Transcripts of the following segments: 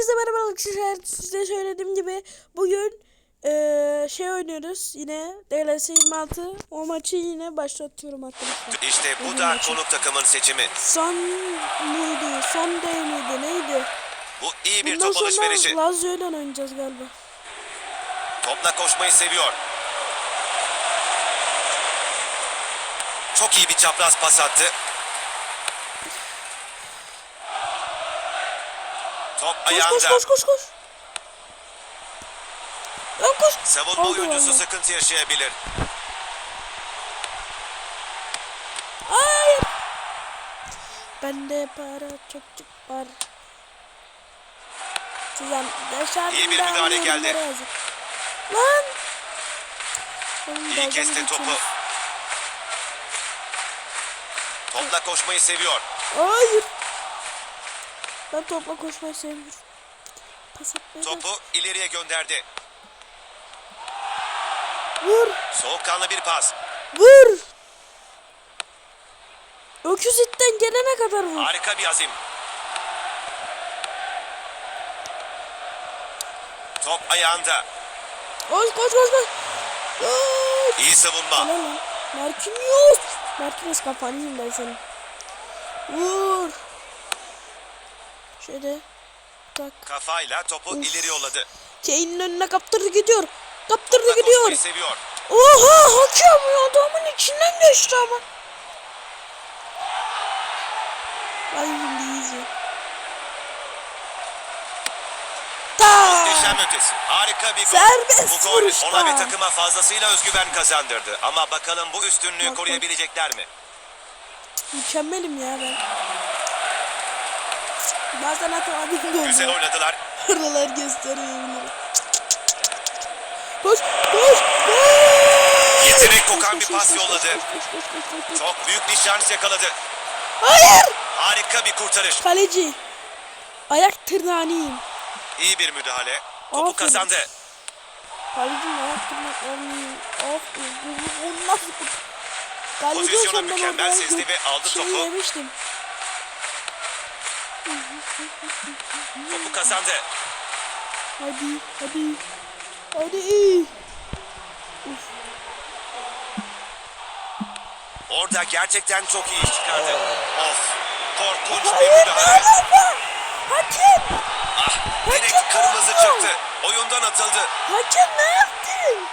Hepinize merhaba arkadaşlar. Size söylediğim gibi bugün eee, şey oynuyoruz yine DLS 26. O maçı yine başlatıyorum arkadaşlar. İşte bu da maçı. konuk takımın seçimi. Son muydu? Son day miydi? Neydi? Bu iyi bir Bundan top alışverişi. Lazio ile oynayacağız galiba. Topla koşmayı seviyor. Çok iyi bir çapraz pas attı. Top Koş ayağında. koş koş koş koş. Lan koş. Savunma Oldu oyuncusu vallahi. sıkıntı yaşayabilir. Hayır. Bende para çokçuk var. Sizden dışarıdan İyi bir müdahale geldi. Lan. Oğlum, İyi kesti topu. geçiyorsunuz? Topla koşmayı seviyor. Hayır. Ben topla koşmayı sevmiyorum. Pas atmayı Topu ileriye gönderdi. Vur. Soğukkanlı bir pas. Vur. Öküz itten gelene kadar vur. Harika bir azim. Top ayağında. Koş koş koş koş. İyi savunma. Marquinhos. Marquinhos kafanı ben senin. Vur. Şöyle. Tak. Kafayla topu Uf. ileri yolladı. Şeyinin önüne kaptırdı gidiyor. Kaptırdı Topla gidiyor. seviyor. Oha hakem ya adamın içinden geçti ama. Ay. Ta. Muhteşem ötesi. Harika bir gol. Serbest bu gol vuruşta. ona ve takıma fazlasıyla özgüven kazandırdı. Ama bakalım bu üstünlüğü Bak, bak. koruyabilecekler mi? Mükemmelim ya ben. Bazen hatırladım da Güzel oynadılar. Oralar gösteriyor. Koş koş koş. Yetenek kokan bir pas yolladı. Çok büyük bir şans yakaladı. Hayır. Harika bir kurtarış. Kaleci. Ayak tırnağını yiyeyim. İyi bir müdahale. Topu Aferin. kazandı. Kalecinin ayak yiyeyim. Of bu, bu, bu nasıl? Kaleci Pozisyonu mükemmel sezdi ve aldı şey topu. yemiştim. Topu kazandı. Hadi hadi. Hadi. Orada gerçekten çok iyi iş çıkardı. Of. Korkunç bir müdahale. Hakem. Ah, direkt kırmızı çıktı. Oyundan atıldı. Hakem ne yaptın?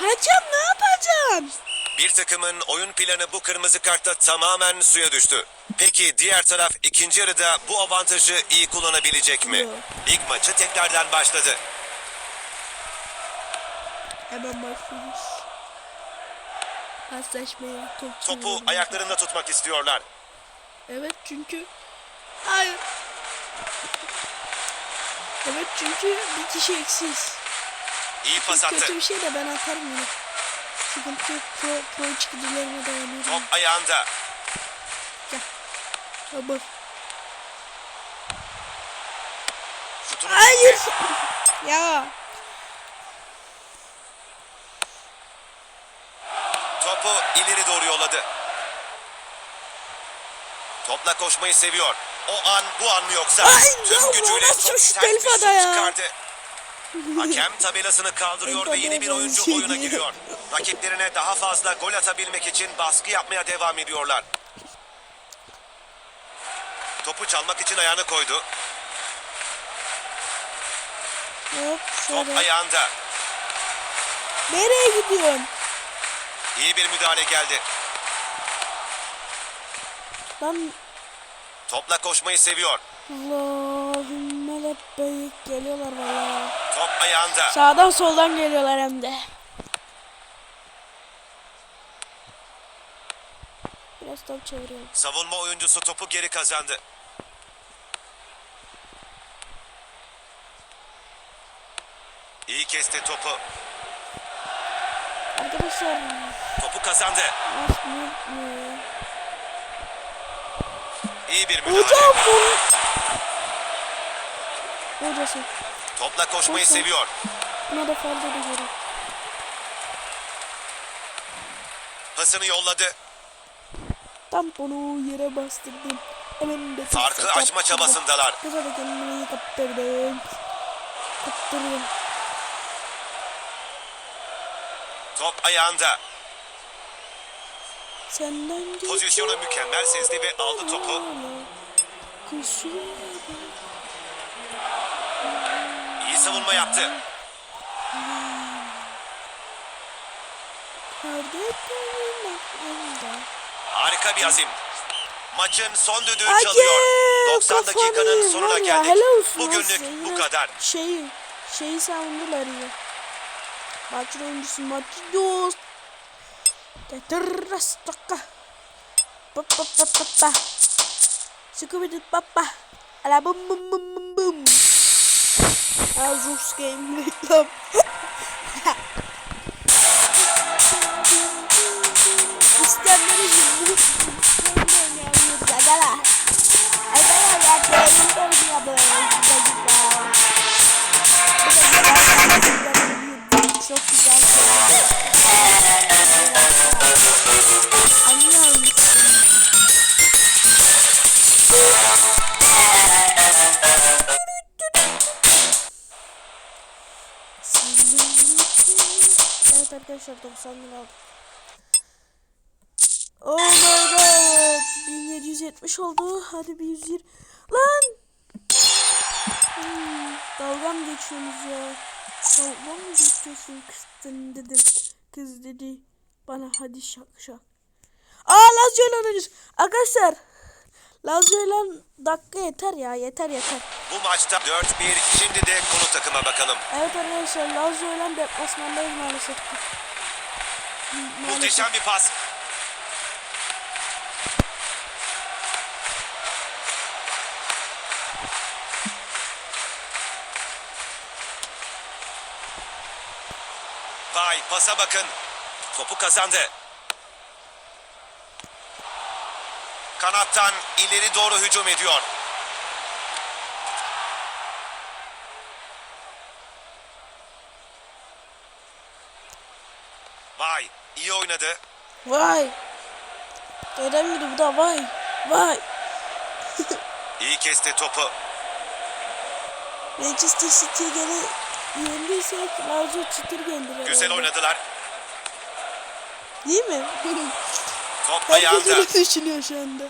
Hakem ne yapacaksın? Bir takımın oyun planı bu kırmızı kartta tamamen suya düştü. Peki diğer taraf ikinci yarıda bu avantajı iyi kullanabilecek mi? Yok. İlk maçı tekrardan başladı. Hemen başlıyoruz. Paslaşmaya top Topu ayaklarında tutmak istiyorlar. Evet çünkü hayır. Evet çünkü bir kişi eksiz. İyi pas Kötü attı. bir şey de ben atarım yine. Sıkıntı yok. Pro, pro içgüdülerime dayanıyorum. Top ayağında. Baba. Şutunu Hayır. çekti. ya. Topu ileri doğru yolladı. Topla koşmayı seviyor. O an bu an mı yoksa? Ay, Tüm ya, gücüyle şu sert bir ya? çıkardı. Hakem tabelasını kaldırıyor ve yeni bir oyuncu Telfada oyuna şey giriyor. Rakiplerine daha fazla gol atabilmek için baskı yapmaya devam ediyorlar. Topu çalmak için ayağını koydu. Hop Top ayağında. Nereye gidiyorsun? İyi bir müdahale geldi. Lan Topla koşmayı seviyor. Allahümme lebbeyk geliyorlar valla. Top ayağında. Sağdan soldan geliyorlar hem de. Biraz top çeviriyorum. Savunma oyuncusu topu geri kazandı. İyi kesti topu. Arkadaşlar Topu kazandı. İyi bir müdahale. Hocam bu. Hocası. Topla koşmayı Hocam. seviyor. Buna da fazla da göre. Pasını yolladı. Tam onu yere bastırdım. Hemen de Farkı açma çabasındalar. Kıza da kendimi kaptırdım. Kaptırdım. Top ayağında. Senden. Pozisyonu mükemmel sezdi ve aldı topu. Kusura İyi savunma yaptı. bakma. Harika bir azim. Maçın son düdüğü Hakem, çalıyor. 90 dakikanın sonuna geldik. Bugünlük bu kadar. Şeyi, şeyi savundular ya. Maçın oyuncusu Matios. Teterras taka. Pa pa pa pa pa. Sıkı papa. Ala bum bum bum bum bum. Azus Game reklam. İsteyenleri şimdi oynayabiliriz. Agala. Agala ya benim oynayabiliriz. Çocuklar. Çok güzel. Anlıyor musun? Evet arkadaşlar 90 lira aldım. Oh my god. 1770 oldu. Hadi bir 120. Lan. Hmm, dalga mı geçiyorsunuz ya? Dalga mı geçiyorsun kızın dedim. Kız dedi bana hadi şak şak. Aa Lazio ile oynayacağız. Arkadaşlar. Lazio ile dakika yeter ya yeter yeter. Bu maçta 4-1. Şimdi de konu takıma bakalım. Evet arkadaşlar Lazio ile deplasmandayız maalesef. ki. Maalesef. Muhteşem bir pas. Vay pasa bakın. Topu kazandı. Kanattan ileri doğru hücum ediyor. Vay iyi oynadı. Vay. Gibi bu da vay. Vay. İyi kesti topu. Manchester City gene yendiysek Lazio çıtır geldi. Güzel oynadılar. Değil mi? Top Herkes öyle düşünüyor şu anda.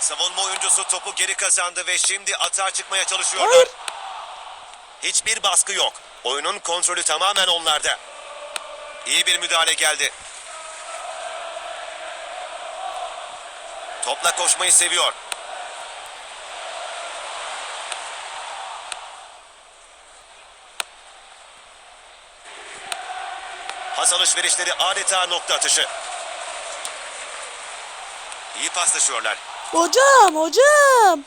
Savunma oyuncusu topu geri kazandı ve şimdi atağa çıkmaya çalışıyorlar. Hayır. Hiçbir baskı yok. Oyunun kontrolü tamamen onlarda. İyi bir müdahale geldi. Topla koşmayı seviyor. Pas alışverişleri adeta nokta atışı. İyi paslaşıyorlar. Hocam hocam.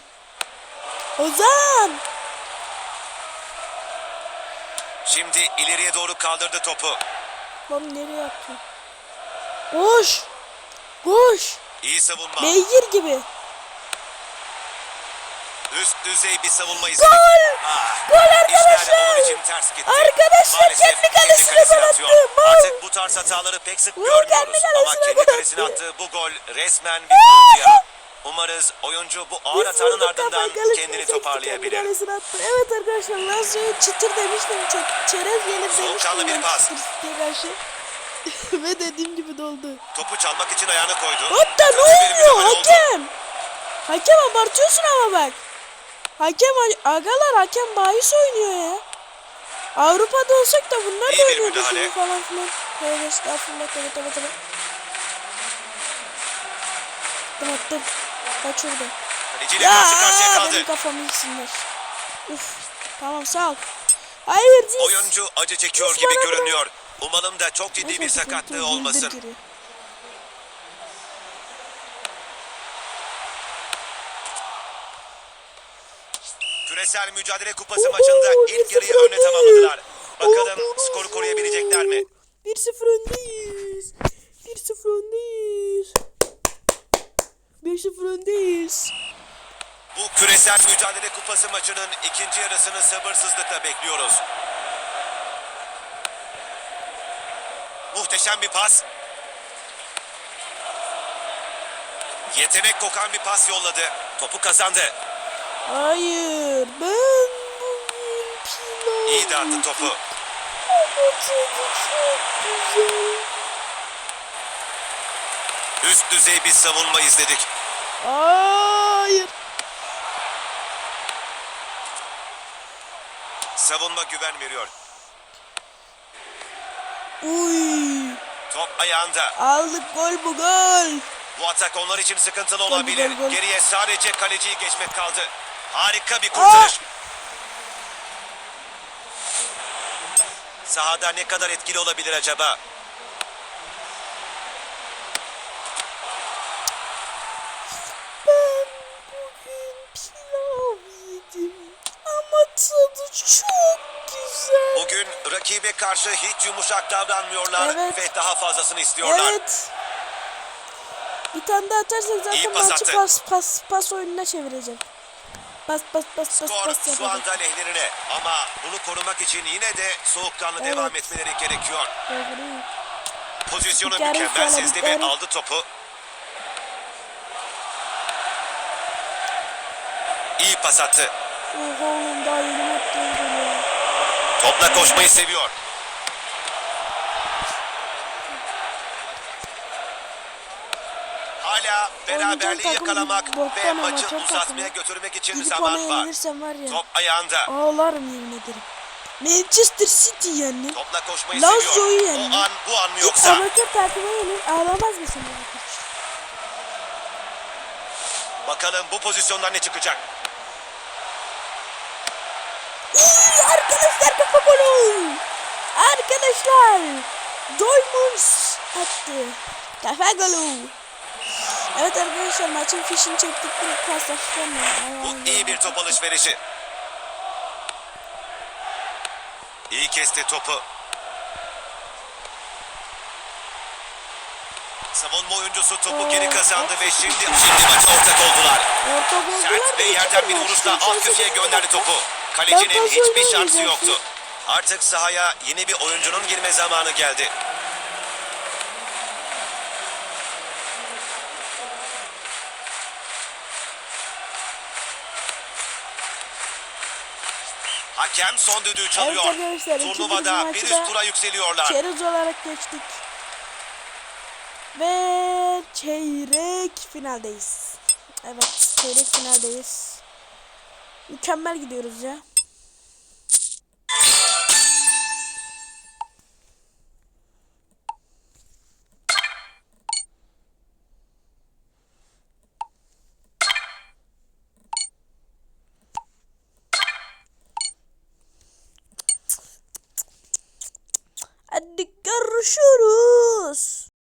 Hocam. Şimdi ileriye doğru kaldırdı topu. Lan nereye attın? Koş. Koş. İyi savunma. Beygir gibi. Üst düzey bir savunma izledik. Gol. Ah, Gol arkadaşlar. İşler onun için ters gitti. Arkadaşlar Maalesef kendi kalesine gol attı. Artık bu tarz hataları pek sık Vur, görmüyoruz. Ama kendi kalesine attı. attığı bu gol resmen bir facia. Umarız oyuncu bu ağır hatanın ardından kendini toparlayabilir. Evet arkadaşlar Lazio'ya çıtır demiştim. Çok çerez gelir demiştim. Bir pas. Karşı. Ve dediğim gibi doldu. Topu çalmak için ayağını koydu. Hatta ne oluyor hakem? Hakem abartıyorsun ama bak. Hakem agalar hakem bahis oynuyor ya. Avrupa'da olsak da bunlar İyi da oynuyordu şimdi falan filan. Tövbe estağfurullah tövbe tövbe tövbe. Attım attım. Kaç orada. Ya benim kafamı yesinler. Uf. Tamam sağ ol. Hayır Cis. Oyuncu acı çekiyor gibi görünüyor. Umalım da çok ciddi bir sakatlığı olmasın. Küresel Mücadele Kupası maçında ilk 1-0 yarıyı öne tamamladılar. Bakalım skoru koruyabilecekler mi? 1-0 öndeyiz. 1-0 öndeyiz. 1-0 öndeyiz. Bu Küresel Mücadele Kupası maçının ikinci yarısını sabırsızlıkla bekliyoruz. Muhteşem bir pas. Yetenek kokan bir pas yolladı. Topu kazandı. Hayır ben bugün pilav İyi dağıttı topu. Ama tadı çok güzel. Üst düzey bir savunma izledik. Hayır. Savunma güven veriyor. Uy. Top ayağında. Aldık gol bu gol. Bu atak onlar için sıkıntılı olabilir. gol, gol. Geriye sadece kaleciyi geçmek kaldı. Harika bir kurtarış. Sahada ne kadar etkili olabilir acaba? Ben bugün pilav yedim. Ama tadı çok güzel. Bugün rakibe karşı hiç yumuşak davranmıyorlar Evet. ve daha fazlasını istiyorlar. Evet. Bir tane daha atarsak zaten pas maçı attı. pas pas pas oyununa çevireceğim. Pas pas pas pas Skor pas şu anda lehlerine ama bunu korumak için yine de soğukkanlı Evet. devam etmeleri gerekiyor. Doğru. Pozisyonu mükemmel sezdi ve aldı topu. İyi pas attı. Oha oğlum daha yeni attım golü. Topla koşmayı seviyor. Beraberliği yakalamak ve maçı uzatmaya götürmek için Gidip zaman var. var ya. Top ayağında. Ağlarım yemin ederim. Manchester City yani. Topla koşmayı Lazio'yu seviyor. yendi. O an bu an mı yoksa? amatör takıma yenir ağlamaz mısın? Bakalım bu pozisyondan ne çıkacak? İyi arkadaşlar kafa golü. Arkadaşlar. Doymuş attı. Kafa golü. Evet arkadaşlar maçın fişini çektik. Bir ya. Bu iyi bir top alışverişi. İyi kesti topu. Savunma oyuncusu topu geri kazandı ve şimdi şimdi maça ortak oldular. Orta golcüler Sert ve de yerden bir vuruşla alt köşeye gönderdi topu. Kalecinin hiçbir şansı yoktu. Artık sahaya yeni bir oyuncunun girme zamanı geldi. Hakem son düdüğü çalıyor. arkadaşlar, ikinci Turnuvada bir üst tura yükseliyorlar. Çerez olarak geçtik. Ve çeyrek finaldeyiz. Evet çeyrek finaldeyiz. Mükemmel gidiyoruz ya. Hadi görüşürüz.